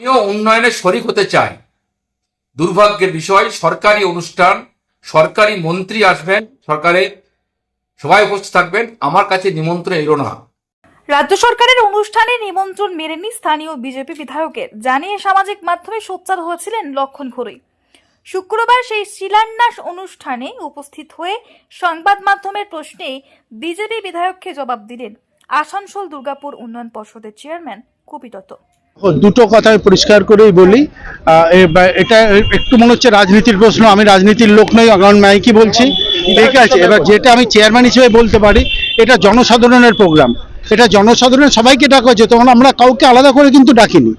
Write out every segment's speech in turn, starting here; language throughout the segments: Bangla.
আমিও উন্নয়নের শরিক হতে চাই দুর্ভাগ্যের বিষয়, সরকারি অনুষ্ঠান, সরকারি মন্ত্রী আসবেন, সরকারে সবাই উপস্থিত থাকবেন, আমার কাছে নিমন্ত্রণ এলো না। রাজ্য সরকারের অনুষ্ঠানে নিমন্ত্রণ মেলেনি স্থানীয় বিজেপি বিধায়কের। জানিয়ে সামাজিক মাধ্যমে সোচ্চার হয়েছিলেন লক্ষণ ঘরুই শুক্রবার সেই শিলান্যাস অনুষ্ঠানে উপস্থিত হয়ে সংবাদ মাধ্যমের প্রশ্নে বিজেপি বিধায়ককে জবাব দিলেন আসানসোল দুর্গাপুর উন্নয়ন পর্ষদের চেয়ারম্যান কপি দত্ত। দুটো কথা আমি পরিষ্কার করেই বলি। এটা একটু মনে হচ্ছে রাজনীতির প্রশ্ন, আমি রাজনীতির লোক নই কারণ মাইকি বলছি। ঠিক আছে, এবার যেটা আমি চেয়ারম্যান হিসেবে বলতে পারি, এটা জনসাধারণের প্রোগ্রাম এটা জনসাধারণের সবাইকে ডাকা হয়েছে তখন আমরা কাউকে আলাদা করে কিন্তু ডাকিনি।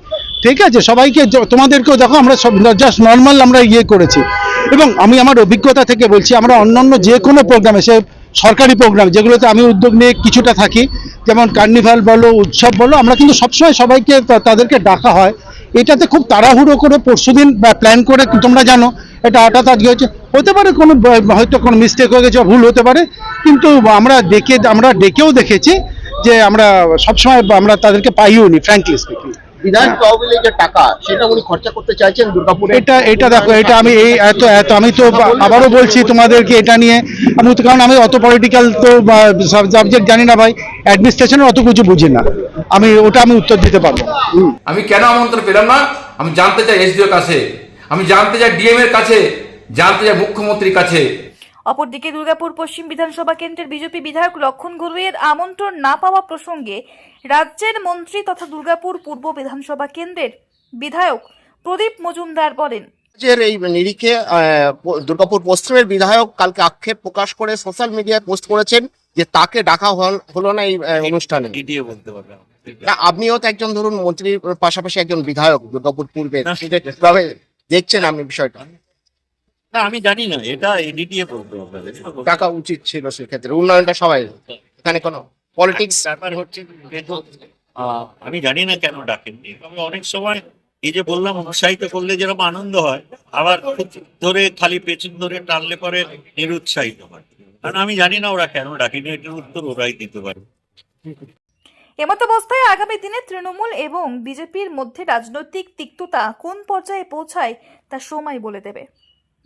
ঠিক আছে, সবাইকে তোমাদেরকেও দেখো, আমরা সব জাস্ট নর্মাল আমরা ইয়ে করেছি। এবং আমি আমার অভিজ্ঞতা থেকে বলছি, আমরা অন্যান্য যে কোনো প্রোগ্রামে সে সরকারি প্রোগ্রাম যেগুলোতে আমি উদ্যোগ নিয়ে কিছুটা থাকি। যেমন কার্নিভাল বলো, উৎসব বলো, আমরা কিন্তু সবসময় সবাইকে তাদেরকে ডাকা হয়। এটাতে খুব তাড়াহুড়ো করে পরশুদিন প্ল্যান করে তোমরা জানো, এটা হঠাৎ আজকে হচ্ছে, হতে পারে কোনো হয়তো কোনো মিস্টেক হয়ে গেছে ভুল হতে পারে, কিন্তু আমরা ডেকে আমরা ডেকেও দেখেছি যে আমরা সবসময় আমরা তাদেরকে পাইও নি ফ্র্যাঙ্কলি স্পিকিং বিধায়ক তহবিলে যে টাকা সেটা উনি খরচা করতে চাইছেন দুর্গাপুরে। এটা এটা দেখো এটা আমি এই এত এত আমি তো আবারও বলছি তোমাদেরকে এটা নিয়ে। আমি তো কারণ আমি অত পলিটিক্যাল তো সাবজেক্ট জানি না ভাই। অ্যাডমিনিস্ট্রেশনের অত কিছু বুঝি না। আমি ওটা আমি উত্তর দিতে পারব আমি কেন আমন্ত্রণ পেলাম না? আমি জানতে চাই এসডিওর কাছে। আমি জানতে চাই ডিএম এর কাছে। জানতে চাই মুখ্যমন্ত্রীর কাছে। অপরদিকে দুর্গাপুর পশ্চিম বিধানসভা কেন্দ্রের বিজেপি বিধায়ক লক্ষণ ঘরুইয়ের আমন্ত্রণ না পাওয়া প্রসঙ্গে রাজ্যের মন্ত্রী তথা দুর্গাপুর পূর্ব বিধানসভা কেন্দ্রের বিধায়ক প্রদীপ মজুমদার বলেন রাজ্যের এই নিরিখে আহ, দুর্গাপুর পশ্চিমের বিধায়ক কালকে আক্ষেপ প্রকাশ করে সোশ্যাল মিডিয়ায় পোস্ট করেছেন যে তাকে ডাকা হল- হলো না এই অনুষ্ঠানে বলতে পারবে না, আপনিও তো একজন ধরুন মন্ত্রীর পাশাপাশি একজন বিধায়ক দুর্গাপুর পূর্বে। দেখছেন আপনি বিষয়টা না আমি জানি না এটা এডিটিএ বলতে পারবে টাকা উচিত ছিল সেক্ষেত্রে উন্নয়নটা সবাই এখানে কোনো পলিটিক্স ব্যাপার হচ্ছে আমি জানি না কেন ডাকেননি। তবে অনেক সময় এই যে বললাম উৎসাহিত করলে যেরকম আনন্দ হয় আবার ধরে খালি পেছন ধরে টানলে পরে নিরুৎসাহিত হয়। কারণ আমি জানি না ওরা কেন ডাকেনি এটার উত্তর ওরাই দিতে পারে। এমত অবস্থায় আগামী দিনে তৃণমূল এবং বিজেপির মধ্যে রাজনৈতিক তিক্ততা কোন পর্যায়ে পৌঁছায় তা সময় বলে দেবে।